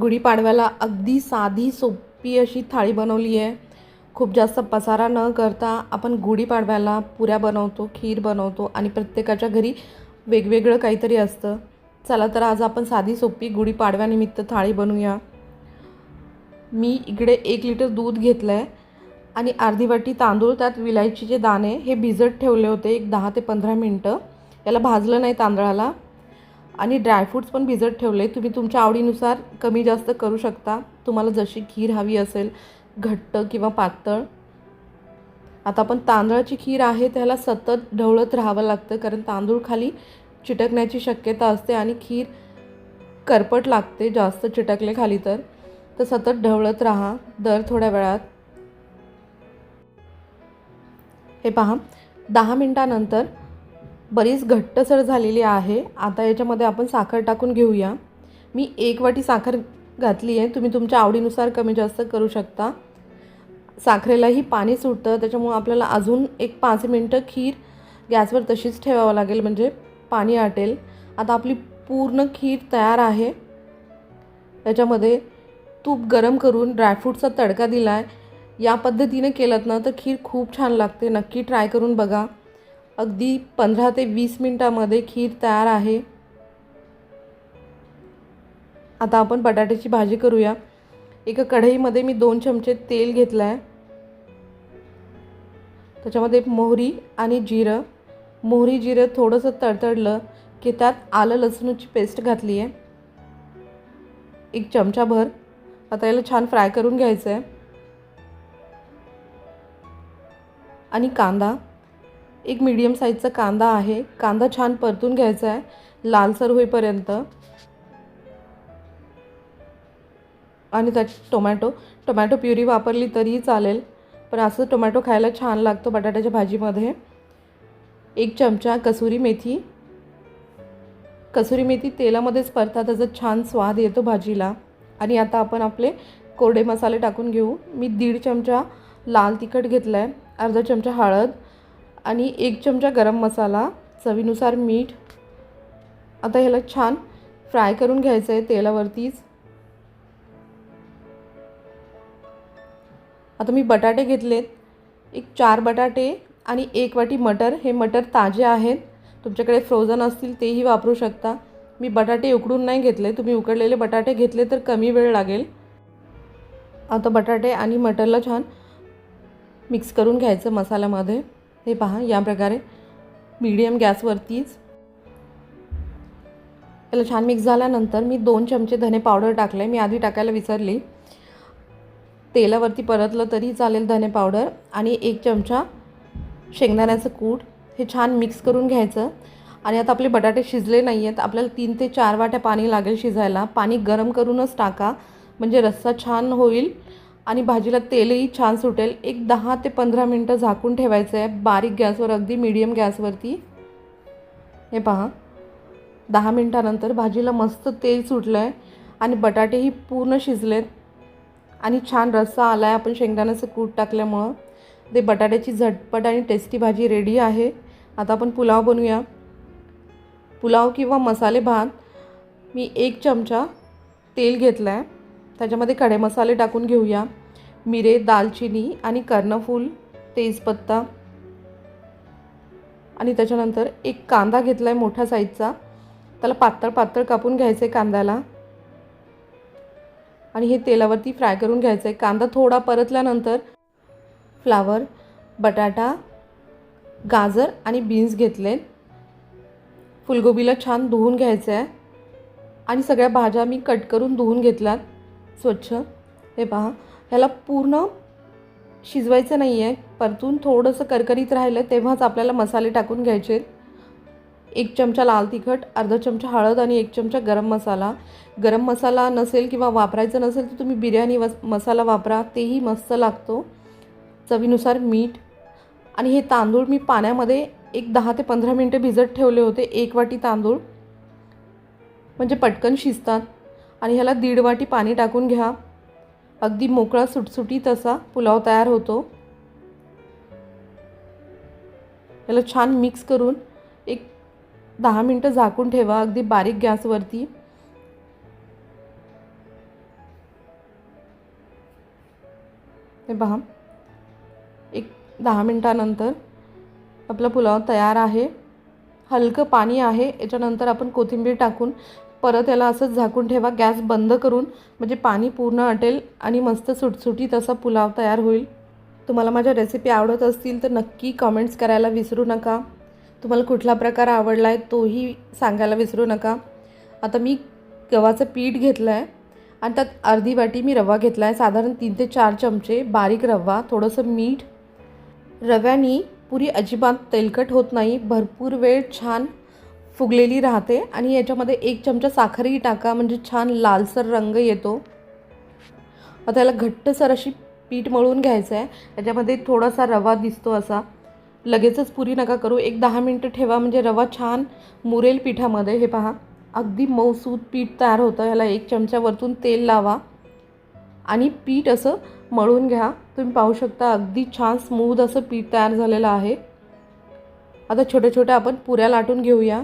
गुढीपाडव्याला अगदी साधी सोपी अशी थाळी बनवली आहे. खूप जास्त पसारा न करता आपण गुढीपाडव्याला पुऱ्या बनवतो खीर बनवतो आणि प्रत्येकाच्या घरी वेगवेगळं काहीतरी असतं. चला तर आज आपण साधी सोपी गुढीपाडव्यानिमित्त थाळी बनवूया. मी इकडे एक लिटर दूध घेतलं आहे आणि अर्धी वाटी तांदूळ त्यात विलायचीचे दाणे हे भिजत ठेवले होते एक दहा ते पंधरा मिनटं. याला भाजलं नाही तांदळाला. आणि ड्रायफ्रूट्स पण भिजत ठेवले. तुम्ही तुमच्या आवडीनुसार कमी जास्त करू शकता. तुम्हाला जशी खीर हवी असेल घट्ट किंवा पातळ. आता आपण तांदळाची खीर आहे त्याला सतत ढवळत राहावं लागतं कारण तांदूळ खाली चिटकण्याची शक्यता असते आणि खीर करपट लागते जास्त चिटकले खाली तर. तर सतत ढवळत राहा दर थोड्या वेळात. हे पहा दहा मिनटानंतर बरीच घट्टसर झालेली आहे. आता याच्यामध्ये आपण साखर टाकून घेऊया. मी एक वाटी साखर घातली आहे. तुम्ही तुमच्या आवडीनुसार कमी जास्त करू शकता. साखरेलाही पाणी सुटतं. त्याच्यामुळं आपल्याला अजून एक पाच मिनटं खीर गॅसवर तशीच ठेवावं लागेल. म्हणजे पाणी आटेल. आता आपली पूर्ण खीर तयार आहे. याच्यामध्ये तूप गरम करून ड्रायफ्रूटचा तडका दिला आहे या पद्धतीने केलं ना तर खीर खूप छान लागते. नक्की ट्राय करून बघा. अगदी पंधरा ते वीस मिनटामध्ये खीर तयार आहे. आता आपण बटाट्याची भाजी करूया. एका कढईमध्ये मी दोन चमचे तेल घेतलं आहे त्याच्यामध्ये मोहरी आणि जिरं. मोहरी जिरं थोडंसं तडतडलं की त्यात आलं लसूणची पेस्ट घातली आहे एक चमचाभर. आता याला छान फ्राय करून घ्यायचं आहे आणि कांदा. एक मीडियम साईजचा कांदा आहे. कांदा छान परतून घ्यायचा आहे. लालसर होईपर्यंत. आणि त्यात टोमॅटो टोमॅटो प्युरी वापरली तरीही चालेल. पण असं टोमॅटो खायला छान लागतो बटाट्याच्या भाजीमध्ये. एक चमचा कसुरी मेथी. कसुरी मेथी तेलामध्येच परता त्याचा छान स्वाद येतो भाजीला. आणि आता आपण आपले कोरडे मसाले टाकून घेऊ. मी दीड चमचा लाल तिखट घेतला आहे अर्धा चमचा हळद. आणि एक चमचा गरम मसाला चवीनुसार मीठ. आता ह्याला छान फ्राय करून घ्यायचं आहे तेलावरतीच. आता मी बटाटे घेतलेत. एक चार बटाटे आणि एक वाटी मटर. हे मटर ताजे आहेत. तुमच्याकडे फ्रोझन असतील तेही वापरू शकता. मी बटाटे उकडून नाही घेतले. तुम्ही उकडलेले बटाटे घेतले तर कमी वेळ लागेल. आता बटाटे आणि मटरला छान मिक्स करून घ्यायचं मसाल्यामध्ये. हे पहा या प्रकारे मीडियम गॅसवरतीच त्याला छान मिक्स झाल्यानंतर मी दोन चमचे धने पावडर टाकले. मी आधी टाकायला विसरली. तेलावरती परतलं तरी चालेल धने पावडर आणि एक चमचा शेंगदाण्याचं कूट. हे छान मिक्स करून घ्यायचं. आणि आता आपले बटाटे शिजले नाही आहेत आपल्याला तीन ते चार वाट्या पाणी लागेल शिजायला. पाणी गरम करूनच टाका. म्हणजे रस्सा छान होईल. आणि भाजीला तेलही छान सुटेल. एक दहा ते पंधरा मिनटं झाकून ठेवायचं आहे. बारीक गॅसवर अगदी मीडियम गॅसवरती. हे पहा. दहा मिनटानंतर भाजीला मस्त तेल सुटलं आहे आणि बटाटेही पूर्ण शिजलेत. आणि छान रस्सा आला आहे आपण शेंगदाण्याचं कूट टाकल्यामुळं. ते बटाट्याची झटपट आणि टेस्टी भाजी रेडी आहे. आता आपण पुलाव बनवूया. पुलाव किंवा मसाले भात. मी एक चमचा तेल घेतला आहे त्याच्यामध्ये खडे मसाले टाकून घेऊया. मिरे दालचिनी आणि कर्णफूल तेजपत्ता. आणि त्याच्यानंतर एक कांदा घेतला आहे मोठ्या साईजचा. त्याला पातळ पातळ कापून घ्यायचं आहे कांद्याला. आणि हे तेलावरती फ्राय करून घ्यायचं आहे कांदा थोडा परतल्यानंतर फ्लावर बटाटा गाजर आणि बीन्स घेतले फुलगोबीला छान धुवून घ्यायचं आहे आणि सगळ्या भाज्या मी कट करून धुवून घेतल्यात. स्वच्छ. हे पहा ह्याला पूर्ण शिजवायचं नाही आहे परतून थोडंसं करकरीत राहिलं तेव्हाच आपल्याला मसाले टाकून घ्यायचे. एक चमचा लाल तिखट अर्धा चमचा हळद आणि एक चमचा गरम मसाला. गरम मसाला नसेल किंवा वापरायचा नसेल तर तुम्ही बिर्याणी वस मसाला वापरा तेही मस्त लागतो. चवीनुसार मीठ. आणि हे तांदूळ मी पाण्यामध्ये एक दहा ते पंधरा मिनटं भिजत ठेवले होते एक वाटी तांदूळ. म्हणजे पटकन शिजतात. आणि ह्याला दीड वाटी पाणी टाकून घ्या. अगदी मोकळा सुटसुटीत असा पुलाव तयार होतो. याला छान मिक्स करून एक दहा मिनटं झाकून ठेवा अगदी बारीक गॅसवरती. हे पहा एक दहा मिनटानंतर आपला पुलाव तयार आहे. हलकं पाणी आहे याच्यानंतर आपण कोथिंबीर टाकून परत याला असंच झाकून ठेवा. गॅस बंद करून म्हणजे पाणी पूर्ण अटेल आणि मस्त सुटसुटीत असा पुलाव तयार होईल. तुम्हाला माझ्या रेसिपी आवडत असतील तर नक्की कमेंट्स करायला विसरू नका. तुम्हाला कुठला प्रकार आवडला आहे तोही सांगायला विसरू नका. आता मी गव्हाचं पीठ घेतलं आहे आणि त्यात अर्धी वाटी मी रवा घेतला आहे साधारण तीन ते चार चमचे बारीक रवा थोडंसं मीठ. रव्यानी पुरी अजिबात तेलकट होत नाही. भरपूर वेळ छान फुगलेली राहते आणि याच्यामध्ये एक चमचा साखरही टाका म्हणजे छान लालसर रंग येतो. आता याला घट्टसर अशी पीठ मळून घ्यायचं आहे याच्यामध्ये थोडासा रवा दिसतो असा. लगेचच पुरी नका करू. एक दहा मिनटं ठेवा म्हणजे रवा छान मुरेल पिठामध्ये. हे पहा अगदी मऊसूद पीठ तयार होतं. याला एक चमचा वरतून तेल लावा आणि पीठ असं मळून घ्या. तुम्ही पाहू शकता अगदी छान स्मूद असं पीठ तयार झालेलं आहे. आता छोट्या छोट्या आपण पुऱ्या लाटून घेऊया.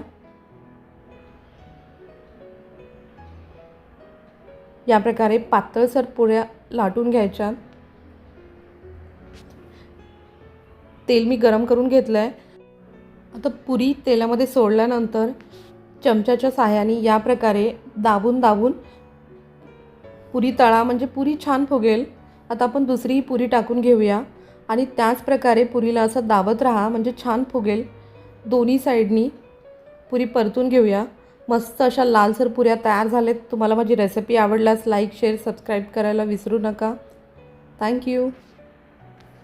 या प्रकारे पातळसर पुऱ्या लाटून घ्यायच्या. तेल मी गरम करून घेतलं आहे आता पुरी तेलामध्ये सोडल्यानंतर चमच्याच्या साह्याने या प्रकारे दाबून दाबून पुरी तळा म्हणजे पुरी छान फुगेल. आता आपण दुसरीही पुरी टाकून घेऊया. आणि त्याच प्रकारे पुरीला असं दाबत राहा म्हणजे छान फुगेल. दोन्ही साईडनी पुरी परतून घेऊया. मस्त अशा लालसर पुऱ्या तयार झाल्यात तुम्हाला माझी रेसिपी आवडल्यास लाईक शेअर सबस्क्राईब करायला विसरू नका. थँक्यू